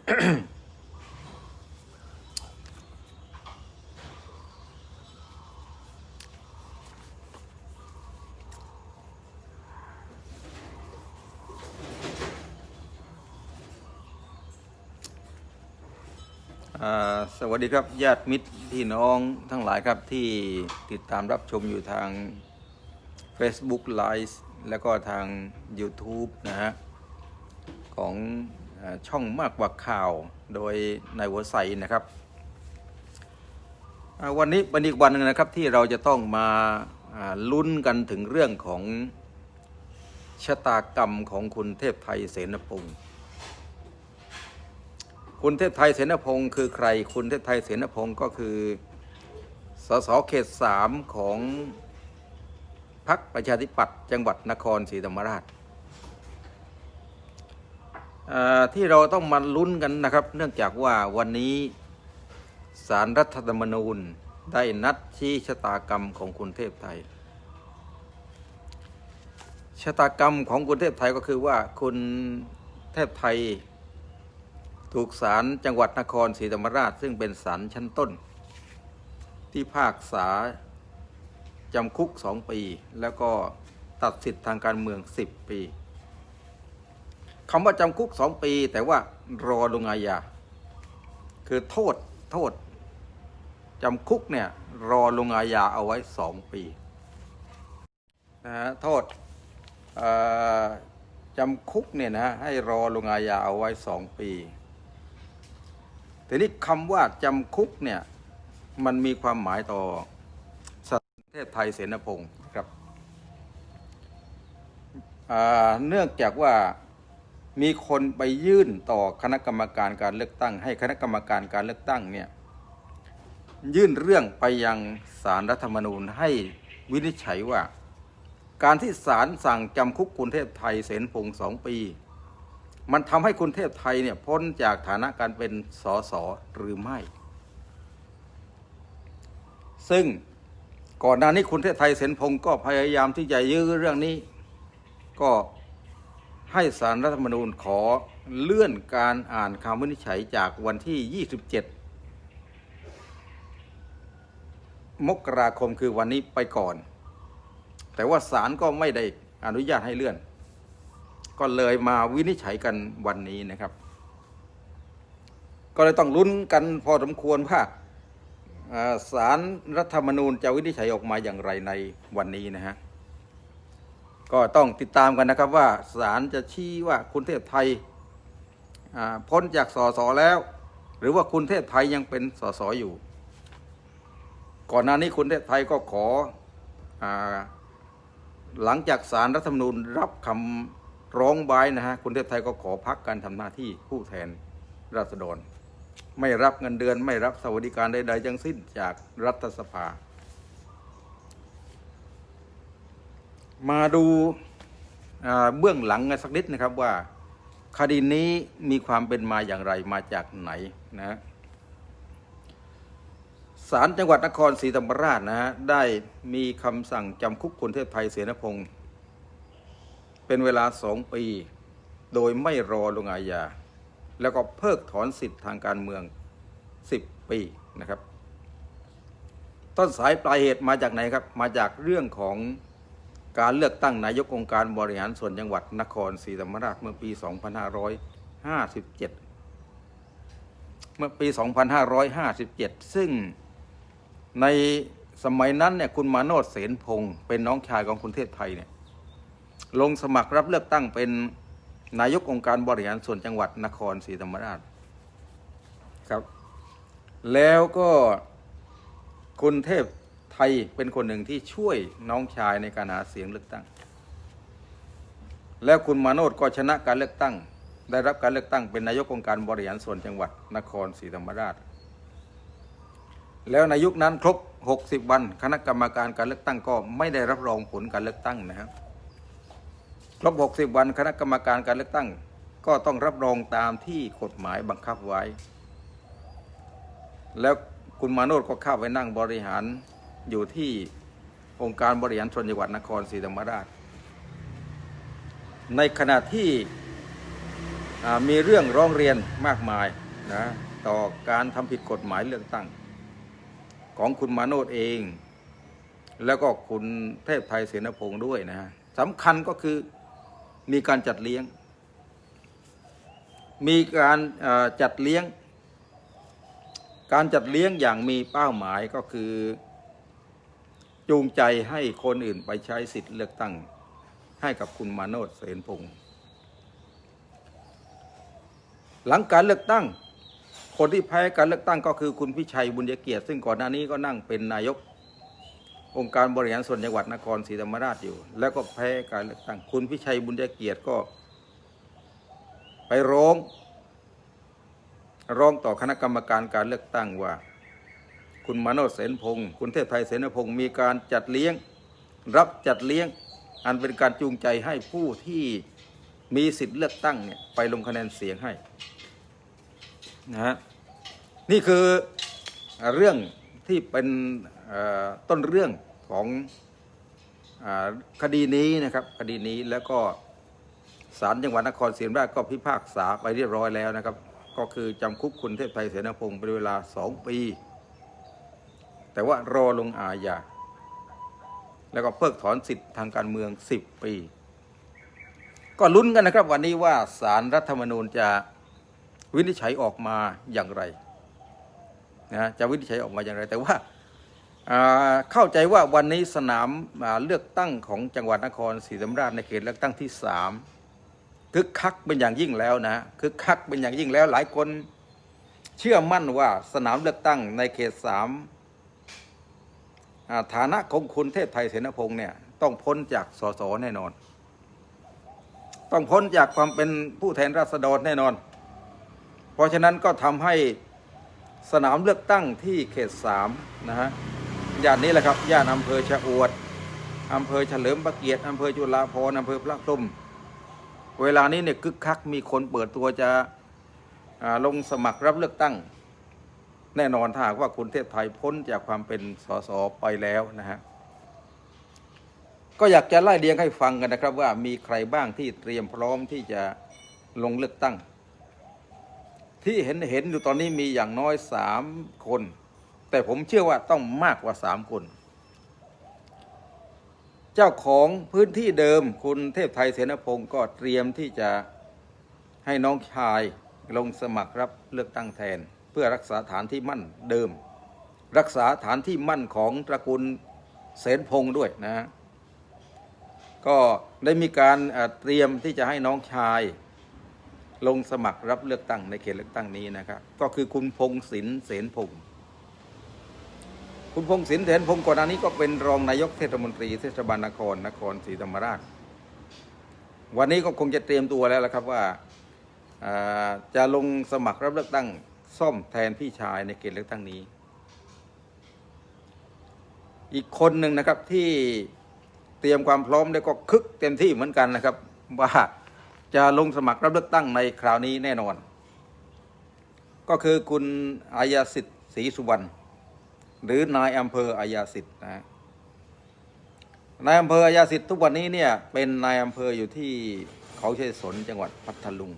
สวัสดีครับญาติมิตรพี่น้องทั้งหลายครับที่ติดตามรับชมอยู่ทาง Facebook Live แล้วก็ทาง YouTube นะฮะ ของ ช่องมากกว่าข่าวโดยนายหัวใสนะครับ วันนี้เป็นอีกวันหนึ่งนะครับที่เราจะต้องมาลุ้นกันถึงเรื่องของชะตากรรมของคุณเทพไทยเสนพงศ์คุณเทพไทยเสนพงศ์คือใคร คุณเทพไทยเสนพงศ์ก็คือ สสเขตสามของพรรคประชาธิปัตย์จังหวัดนครศรีธรรมราช ที่เราต้องมาลุ้นกันนะครับ เนื่องจากว่าวันนี้สารรัฐธรรมนูญได้นัดชี้ชะตากรรมของคุณเทพไทย ชะตากรรมของคุณเทพไทยก็คือว่าคุณเทพไทย ถูกศาลจังหวัดนครศรีธรรมราช ซึ่งเป็นศาลชั้นต้น ที่ภาคษาจำคุกสองปี แล้วก็ตัดสิทธิ์ทางการเมืองสิบปี คำว่าจำคุกสองปี แต่ว่ารอลงอาญาคือโทษโทษจำคุกเนี่ยรอลงอาญาเอาไว้สองปีนะฮะโทษจำคุกเนี่ยนะให้รอลงอาญาเอาไว้สองปีทีนี้คำว่าจำคุกเนี่ยมันมีความหมายต่อสประเทศไทยเสนพงศ์ครับเนื่องจากว่า มีคนไปยื่นต่อคณะกรรมการการเลือกตั้ง ให้คณะกรรมการการเลือกตั้งเนี่ยยื่นเรื่องไปยังสารรัฐธรรมนูญให้วินิจฉัยว่า การที่ศาลสั่งจำคุกคุณเทพไทยเสนพงศ์สองปี มันทำให้คุณเทพไทยเนี่ยพ้นจากฐานะการเป็นสสหรือไม่ ซึ่งก่อนหน้านี้คุณเทพไทยเสนพงศ์ก็พยายามที่จะยื้อเรื่องนี้ ก็ ให้สารรัฐธรรมนูญขอเลื่อนการอ่านคำวินิจฉัยจากวันที่ 27 มกราคมคือวันนี้ไปก่อน แต่ว่าศาลก็ไม่ได้อนุญาตให้เลื่อน ก็เลยมาวินิจฉัยกันวันนี้นะครับ ก็เลยต้องลุ้นกันพอสมควรว่าอ่าสารรัฐธรรมนูญจะวินิจฉัยออกมาอย่างไรในวันนี้นะฮะ ก็ต้องติดตามกันนะครับว่าศาลจะชี้ว่าคุณเทพไทยพ้นจากสสแล้ว หรือว่าคุณเทพไทยยังเป็นสสอยู่ ก่อนหน้านี้คุณเทพไทยก็ขออหลังจากสารรัฐธรรมนูญรับคำร้องไว้นะฮะคุณเทพไทยก็ขอพักการทำหน้าที่ผู้แทนราษฎร ไม่รับเงินเดือนไม่รับสวัสดิการใดๆทั้งสิ้นจากรัฐสภา มาดูเบื้องหลังกันสักนิดนะครับว่าคดีนี้มีความเป็นมาอย่างไรมาจากไหนนะศาลจังหวัดนครศรีธรรมราชนะฮะได้มีคำสั่งจำคุกคุณเทพไทยเสนพงศ์เป็นเวลาสองปี โดยไม่รอลงอาญา แล้วก็เพิกถอนสิทธิ์ทางการเมือง 10 ปีนะครับ ต้นสายปลายเหตุมาจากไหนครับ มาจากเรื่องของ การเลือกตั้งนายกองค์การบริหารส่วนจังหวัดนครศรีธรรมราชเมื่อปี 2557 เมื่อปี 2557 ซึ่งในสมัยนั้นเนี่ยคุณมาโนดเสนพงศ์เป็นน้องชายของคุณเทพไทยเนี่ยลงสมัครรับเลือกตั้งเป็นนายกองค์การบริหารส่วนจังหวัดนครศรีธรรมราชครับ แล้วก็คุณเทพ ไทยเป็นคนหนึ่งที่ช่วยน้องชายในการหาเสียงเลือกตั้ง แล้วคุณมาโนดก็ชนะการเลือกตั้ง ได้รับการเลือกตั้งเป็นนายกองค์การบริหารส่วนจังหวัดนครศรีธรรมราช แล้วในยุคนั้นครบ 60 วัน คณะกรรมการการเลือกตั้งก็ไม่ได้รับรองผลการเลือกตั้งนะครับครบ 60 วันคณะกรรมการการเลือกตั้ง ก็ต้องรับรองตามที่กฎหมายบังคับไว้ แล้วคุณมาโนดก็เข้าไปนั่งบริหาร อยู่ที่องค์การบริหารส่วนจังหวัดนครศรีธรรมราช ในขณะที่มีเรื่องร้องเรียนมากมายนะต่อการทำผิดกฎหมายเลือกตั้ง ของคุณมาโนดเอง แล้วก็คุณเทพไทยเสนพงศ์ด้วยนะฮะสำคัญก็คือมีการจัดเลี้ยง มีการจัดเลี้ยง การจัดเลี้ยงอย่างมีเป้าหมายก็คือ จูงใจให้คนอื่นไปใช้สิทธิ์เลือกตั้ง ให้กับคุณมาโนดเสนพงศ์หลังการเลือกตั้ง คนที่แพ้การเลือกตั้งก็คือคุณพิชัยบุญยเกียรติ ซึ่งก่อนหน้านี้ก็นั่งเป็นนายกองค์การบริหารส่วนจังหวัดนครศรีธรรมราชอยู่ แล้วก็แพ้การเลือกตั้งคุณพิชัยบุญยเกียรติก็ ไปร้อง ร้องต่อคณะกรรมการการเลือกตั้งว่า คุณมโนเสนพงศ์คุณเทพไทยเสนพงศ์มีการจัดเลี้ยง รับจัดเลี้ยง อันเป็นการจูงใจให้ผู้ที่มีสิทธิ์เลือกตั้งเนี่ยไปลงคะแนนเสียงให้นะฮะนี่คือเรื่องที่เป็นต้นเรื่องของอคดีนี้นะครับคดีนี้แล้วก็ศาลจังหวัดนครศรีธรรมราชก็พิพากษาไปเรียบร้อยแล้วนะครับ ก็คือจำคุกคุณเทพไทยเสนาพงศ์เป็นเวลาสองปี แต่ว่ารอลงอาญาแล้วก็เพิกถอนสิทธิ์ทางการเมือง 10 ปี ก็ลุ้นกันนะครับวันนี้ว่าสารรัฐธรรมนูญจะวินิจฉัยออกมาอย่างไรนะจะวินิจฉัยออกมาอย่างไร แต่ว่าาเข้าใจว่าวันนี้สนามอ่าเลือกตั้งของจังหวัดนครศรีธรรมราชในเขตเลือกตั้งที่สามคึกคักเป็นอย่างยิ่งแล้วนะคึกคักเป็นอย่างยิ่งแล้วหลายคนเชื่อมั่นว่าสนามเลือกตั้งในเขตสาม ฐานะของคุณเทพไทยเสนพงศ์เนี่ยต้องพ้นจากสสแน่นอน ต้องพ้นจากความเป็นผู้แทนราษฎรแน่นอน เพราะฉะนั้นก็ทำให้สนามเลือกตั้งที่เขตสามนะฮะย่านนี้แหละครับย่านอำเภอชะอวดอำเภอเฉลิมพระเกียรติอำเภอจุฬาภรณ์อำเภอพระพรหมเวลานี้เนี่ยคึกคักมีคนเปิดตัวจะลงสมัครรับเลือกตั้ง แน่นอนถ้าหากว่าคุณเทพไทยพ้นจากความเป็นสสไปแล้วนะฮะก็อยากจะไล่เรียงให้ฟังกันนะครับ ว่ามีใครบ้างที่เตรียมพร้อมที่จะลงเลือกตั้ง ที่เห็นเห็นอยู่ตอนนี้มีอย่างน้อยสามคน แต่ผมเชื่อว่าต้องมากกว่าสามคน เจ้าของพื้นที่เดิมคุณเทพไทยเสนพงศ์ก็เตรียมที่จะให้น้องชายลงสมัครรับเลือกตั้งแทน เพื่อรักษาฐานที่มั่นเดิม รักษาฐานที่มั่นของตระกูลเสนพงศ์ด้วยนะฮะก็ได้มีการเตรียมที่จะให้น้องชาย ลงสมัครรับเลือกตั้งในเขตเลือกตั้งนี้นะครับก็คือคุณพงศินเสนพงศ์คุณพงศินเสนพงศ์ก่อนหน้านี้ก็เป็นรองนายกเทศมนตรีเทศบาลนครนครศรีธรรมราช วันนี้ก็คงจะเตรียมตัวแล้วละครับว่าอ่าจะลงสมัครรับเลือกตั้ง ซ่อมแทนพี่ชายในเขตเลือกตั้งนี้ อีกคนหนึ่งนะครับที่เตรียมความพร้อมแล้วก็คึกเต็มที่เหมือนกันนะครับ ว่าจะลงสมัครรับเลือกตั้งในคราวนี้แน่นอน ก็คือคุณอายาสิทธิ์ศรีสุวรรณหรือนายอำเภออายาสิทธิ์นะฮะนายอำเภออายาสิทธิ์ทุกวันนี้เนี่ยเป็นนายอำเภออยู่ที่เขาชัยสนจังหวัดพัทลุง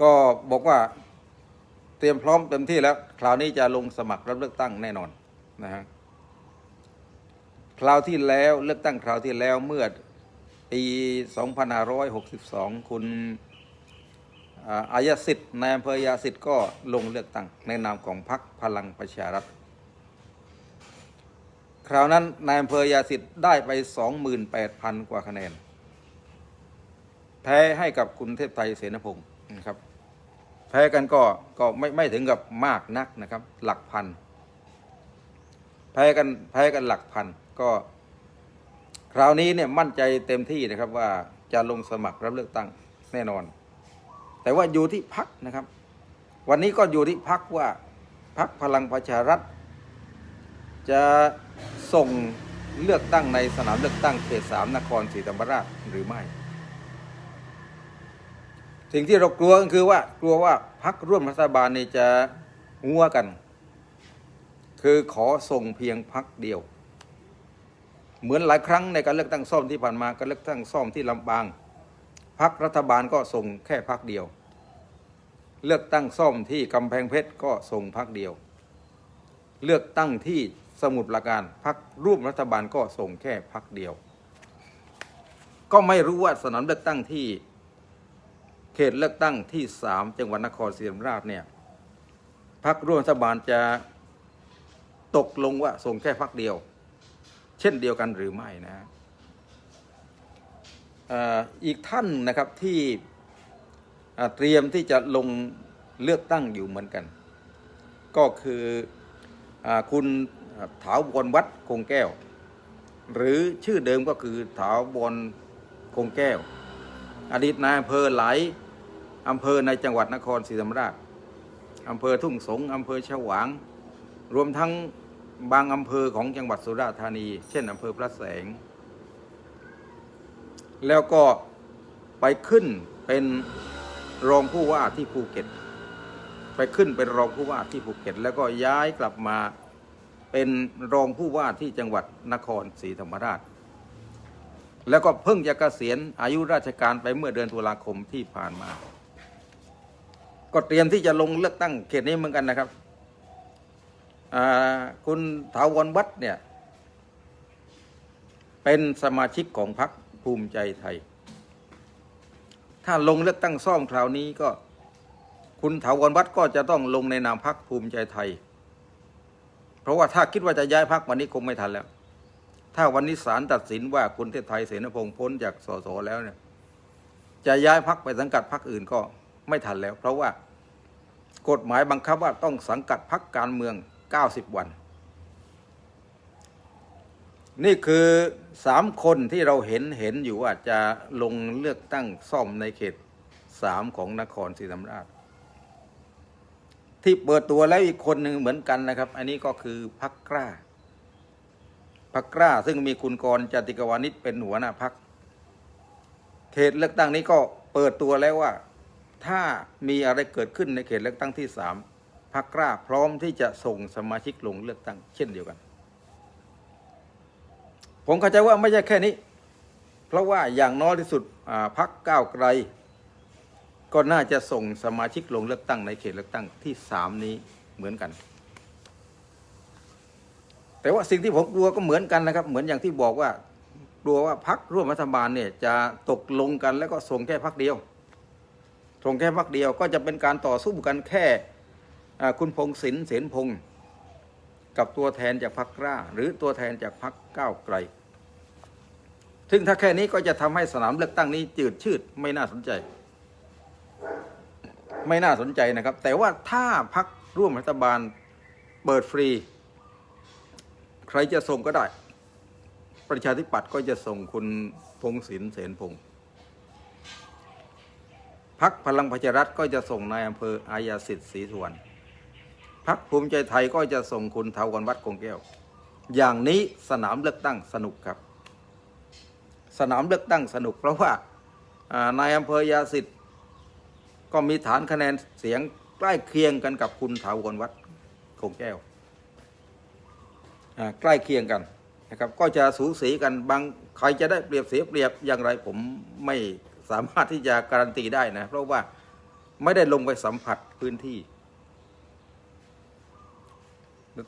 ก็บอกว่าเตรียมพร้อมเต็มที่แล้ว คราวนี้จะลงสมัครรับเลือกตั้งแน่นอนนะฮะคราวที่แล้วเลือกตั้งคราวที่แล้วเมื่อปี 2562 คุณอาอายาสิทธิ์นายอำเภอยาสิทธิ์ก็ลงเลือกตั้งในนามของพรรคพลังประชารัฐ คราวนั้นนายอำเภอยาสิทธิ์ได้ไป 28,000 กว่าคะแนน แพ้ให้กับคุณเทพไทยเสนพงศ์นะครับ แพ้กันก็ก็ไม่ไม่ถึงกับมากนักนะครับ หลักพัน แพ้กันแพ้กันหลักพันก็คราวนี้เนี่ยมั่นใจเต็มที่นะครับว่าจะลงสมัครรับเลือกตั้งแน่นอน แต่ว่าอยู่ที่พักนะครับ วันนี้ก็อยู่ที่พักว่าพักพลังประชารัฐ จะส่งเลือกตั้งในสนามเลือกตั้งเขตสามนครศรีธรรมราชหรือไม่ สิ่งที่เรากลัวก็คือว่ากลัวว่าพักร่วมรัฐบาลนี่จะงัวกัน คือขอส่งเพียงพักเดียว เหมือนหลายครั้งในการเลือกตั้งซ่อมที่ผ่านมาการเลือกตั้งซ่อมที่ลำปางพักรัฐบาลก็ส่งแค่พักเดียว เลือกตั้งซ่อมที่กำแพงเพชรก็ส่งพักเดียว เลือกตั้งที่สมุทรปราการพักร่วมรัฐบาลก็ส่งแค่พักเดียว ก็ไม่รู้ว่าสนามเลือกตั้งที่ เขตเลือกตั้งที่สามจังหวัดนครศรีธรรมราชเนี่ยพักร่วมรัฐบาลจะตกลงว่าส่งแค่พักเดียว เช่นเดียวกันหรือไม่นะอีกท่านนะครับที่เตรียมที่จะลงเลือกตั้งอยู่เหมือนกัน ก็คืออคุณถาวรวัดคงแก้ว หรือชื่อเดิมก็คือถาวรคงแก้ว อดีตนายอำเภอหลาย อำเภอในจังหวัดนครศรีธรรมราชอำเภอทุ่งสงอำเภอฉวาง รวมทั้งบางอำเภอของจังหวัดสุราษฎร์ธานี เช่นอำเภอพระแสง แล้วก็ไปขึ้นเป็นรองผู้ว่าที่ภูเก็ต ไปขึ้นเป็นรองผู้ว่าที่ภูเก็ต แล้วก็ย้ายกลับมาเป็นรองผู้ว่าที่จังหวัดนครศรีธรรมราช แล้วก็เพิ่งจะเกษียณอายุราชการไปเมื่อเดือนตุลาคมที่ผ่านมา ก็เตรียมที่จะลงเลือกตั้งเขตนี้เหมือนกันนะครับคุณถาวรวัดเนี่ย เป็นสมาชิกของพรรคภูมิใจไทย ถ้าลงเลือกตั้งซ่อมคราวนี้ก็ คุณถาวรวัดก็จะต้องลงในนามพรรคภูมิใจไทย เพราะว่าถ้าคิดว่าจะย้ายพรรควันนี้คงไม่ทันแล้ว ถ้าวันนี้ศาลตัดสินว่าคุณเทพไทยเสนพงษ์พ้นจากสสแล้วเนี่ย จะย้ายพรรคไปสังกัดพรรคอื่นก็ ไม่ทันแล้ว เพราะว่ากฎหมายบังคับว่าต้องสังกัดพรรคการเมือง 90 วัน นี่คือสามคนที่เราเห็นเห็นอยู่ว่าจะลงเลือกตั้งซ่อมในเขตสามของนครศรีธรรมราช ที่เปิดตัวแล้วอีกคนหนึ่งเหมือนกันนะครับ อันนี้ก็คือพักกล้าพักกล้าซึ่งมีคุณกรจติกวานิชเป็นหัวหน้าพัก เขตเลือกตั้งนี้ก็เปิดตัวแล้วว่า ถ้ามีอะไรเกิดขึ้นในเขตเลือกตั้งที่สามพักกล้าพร้อมที่จะส่งสมาชิกลงเลือกตั้งเช่นเดียวกัน ผมเข้าใจว่าไม่ใช่แค่นี้ เพราะว่าอย่างน้อยที่สุดอ่าพักก้าวไกล ก็น่าจะส่งสมาชิกลงเลือกตั้งในเขตเลือกตั้งที่สามนี้เหมือนกัน แต่ว่าสิ่งที่ผมกลัวก็เหมือนกันนะครับ เหมือนอย่างที่บอกว่ากลัวว่าพักร่วมรัฐบาลเนี่ยจะตกลงกันแล้วก็ส่งแค่พักเดียว ส่งแค่พักเดียวก็จะเป็นการต่อสู้กันแค่คุณพงศินเสนพงศ์กับตัวแทนจากพักกล้า หรือตัวแทนจากพักก้าวไกล ซึ่งถ้าแค่นี้ก็จะทำให้สนามเลือกตั้งนี้จืดชืดไม่น่าสนใจ ไม่น่าสนใจนะครับ แต่ว่าถ้าพักร่วมรัฐบาลเปิดฟรี ใครจะส่งก็ได้ ประชาธิปัตย์ก็จะส่งคุณพงศินเสนพงศ์ พักพลังประชารัฐก็จะส่งนายอำเภออายาสิทธิ์ศรีสุวรรณพักภูมิใจไทยก็จะส่งคุณเทาวันวัดคงแก้ว อย่างนี้สนามเลือกตั้งสนุกครับ สนามเลือกตั้งสนุก เพราะว่านายอำเภอยาสิทธิ์ก็มีฐานคะแนนเสียงใกล้เคียงกันกับคุณถาวรวัดคงแก้วใกล้เคียงกันนะครับก็จะสูสีกันบางใครจะได้เปรียบเสียเปรียบอย่างไรผมไม่ สามารถที่จะการันตีได้นะ เพราะว่าไม่ได้ลงไปสัมผัสพื้นที่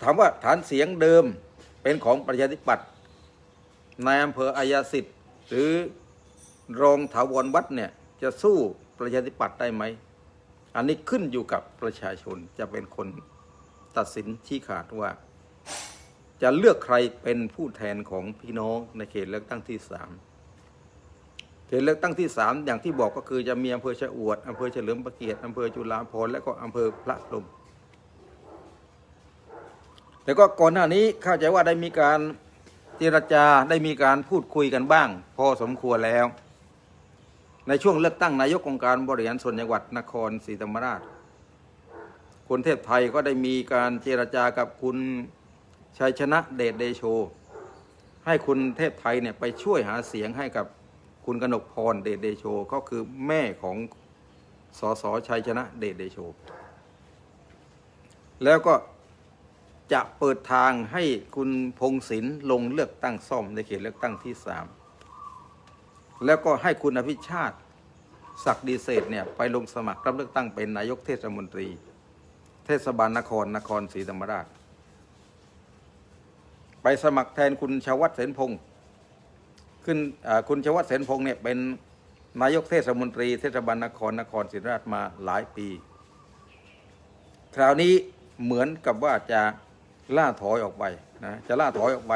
ถามว่าฐานเสียงเดิมเป็นของประชาธิปัตย์นายอำเภออายาสิทธิ์ หรือรองถาวรวัดเนี่ยจะสู้ประชาธิปัตย์ได้ไหม อันนี้ขึ้นอยู่กับประชาชนจะเป็นคนตัดสินชี้ขาดว่า จะเลือกใครเป็นผู้แทนของพี่น้องในเขตเลือกตั้งที่สาม เขตเลือกตั้งที่สามอย่างที่บอกก็คือจะมีอำเภอชะอวดอำเภอเฉลิมพระเกียรติอำเภอจุฬาภรณ์และก็อำเภอพระพรหมแต่ก็ก่อนหน้านี้เข้าใจว่าได้มีการเจรจาได้มีการพูดคุยกันบ้าง พอสมควรแล้ว ในช่วงเลือกตั้งนายกองค์การบริหารส่วนจังหวัดนครศรีธรรมราชคนเทพไทยก็ได้มีการเจรจากับคุณชัยชนะเดชเดโช ให้คุณเทพไทยเนี่ยไปช่วยหาเสียงให้กับ คุณกนกพรเดชเดโช ก็คือแม่ของสสชัยชนะเดชเดโช แล้วก็จะเปิดทางให้คุณพงศินลงเลือกตั้งซ่อมในเขตเลือกตั้งที่สามแล้วก็ให้คุณอภิชาติศักดิ์ดีเศษเนี่ยไปลงสมัครรับเลือกตั้งเป็นนายกเทศมนตรี เทศบาลนครนครศรีธรรมราช ไปสมัครแทนคุณชวัฒเสนพงศ์ ขึ้นคุณชวัฒน์เสนพงศ์เนี่ยเป็นนายกเทศมนตรีเทศบาลนครนครศรีธรรมราชมาหลายปี คราวนี้เหมือนกับว่าจะล่าถอยออกไปนะจะล่าถอยออกไป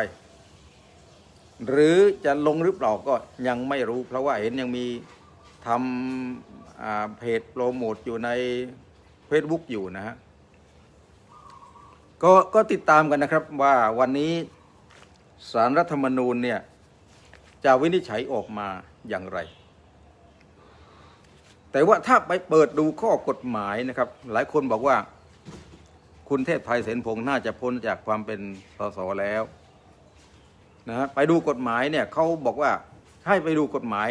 หรือจะลงหรือเปล่าก็ยังไม่รู้ เพราะว่าเห็นยังมีทำเพจโปรโมทอยู่ใน Facebook อยู่นะฮะก็ก็ติดตามกันนะครับว่าวันนี้สารรัฐธรรมนูญเนี่ย จะวินิจฉัยออกมาอย่างไร แต่ว่าถ้าไปเปิดดูข้อกฎหมายนะครับ หลายคนบอกว่า คุณเทพไทยเสนพงษ์น่าจะพ้นจากความเป็นสสแล้วนะฮะไปดูกฎหมายเนี่ยเขาบอกว่าให้ไปดูกฎหมาย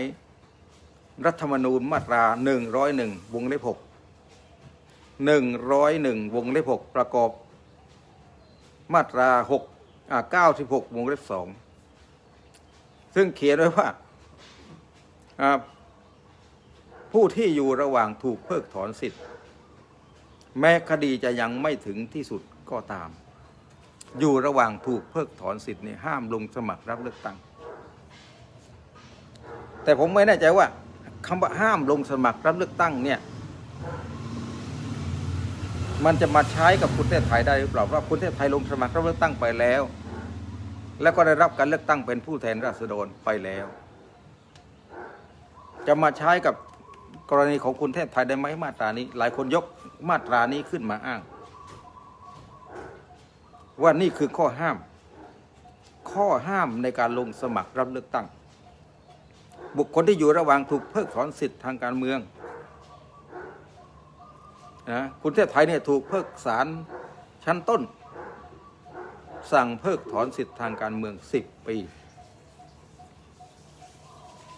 รัฐธรรมนูญมาตรา 101 วงเล็บ6 101 วงเล็บ6ประกอบ มาตรา6อ่า96 วงเล็บ2 ซึ่งเขียนไว้ว่าผู้ที่อยู่ระหว่างถูกเพิกถอนสิทธิ์ แม้คดีจะยังไม่ถึงที่สุดก็ตาม อยู่ระหว่างถูกเพิกถอนสิทธิ์นี่ห้ามลงสมัครรับเลือกตั้ง แต่ผมไม่แน่ใจว่าคำว่าห้ามลงสมัครรับเลือกตั้งเนี่ย มันจะมาใช้กับคุณเทพไทยได้หรือเปล่าเพราะคุณเทพไทยลงสมัครรับเลือกตั้งไปแล้ว แล้วก็ได้รับการเลือกตั้งเป็นผู้แทนราษฎรไปแล้ว จะมาใช้กับกรณีของคุณเทพไทยได้ไหมมาตรานี้ หลายคนยกมาตรานี้ขึ้นมาอ้าง ว่านี่คือข้อห้าม ข้อห้ามในการลงสมัครรับเลือกตั้ง บุคคลที่อยู่ระหว่างถูกเพิกถอนสิทธิ์ทางการเมืองนะคุณเทพไทยเนี่ยถูกเพิกศาลชั้นต้น สั่งเพิกถอนสิทธิทางการเมืองสิบปี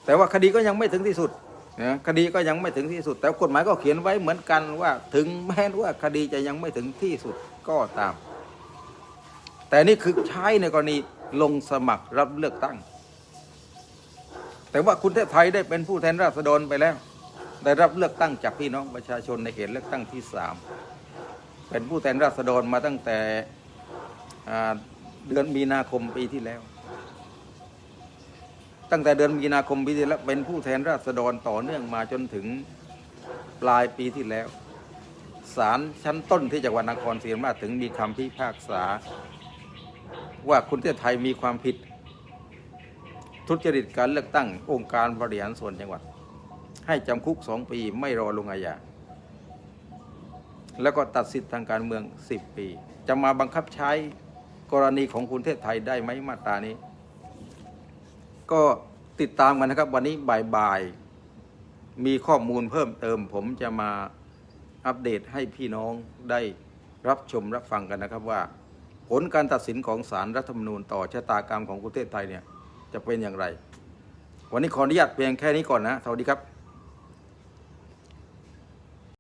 แต่ว่าคดีก็ยังไม่ถึงที่สุดนะคดีก็ยังไม่ถึงที่สุด แต่กฎหมายก็เขียนไว้เหมือนกันว่าถึงแม้ว่าคดีจะยังไม่ถึงที่สุดก็ตาม แต่นี่คือใช้ในกรณีลงสมัครรับเลือกตั้ง แต่ว่าคุณเทพไทยได้เป็นผู้แทนราษฎรไปแล้ว ได้รับเลือกตั้งจากพี่น้องประชาชนในเขตเลือกตั้งที่สามเป็นผู้แทนราษฎรมาตั้งแต่ เดือนมีนาคมปีที่แล้ว ตั้งแต่เดือนมีนาคมปีที่แล้วเป็นผู้แทนราษฎรต่อเนื่องมาจนถึงปลายปีที่แล้วศาลชั้นต้นที่จังหวัดนครศรีธรรมราชถึงมีคำพิพากษา ว่าคุณเทพไทยมีความผิด ทุจริตการเลือกตั้งองค์การบริหารส่วนจังหวัด ให้จำคุกสองปีไม่รอลงอาญาแล้วก็ตัดสิทธิ์ทางการเมืองสิบปี จะมาบังคับใช้ กรณีของคุณเทพไทยได้ไหมมาตรานี้ ก็ติดตามกันนะครับ วันนี้บ่ายๆมีข้อมูลเพิ่มเติม ผมจะมาอัปเดตให้พี่น้องได้รับชมรับฟังกันนะครับว่า ผลการตัดสินของศาลรรัฐธรรมนูญต่อชะตากรรมของประเทศไทยเนี่ยจะเป็นอย่างไร วันนี้ขออนุญาตเพียงแค่นี้ก่อนนะสวัสดีครับ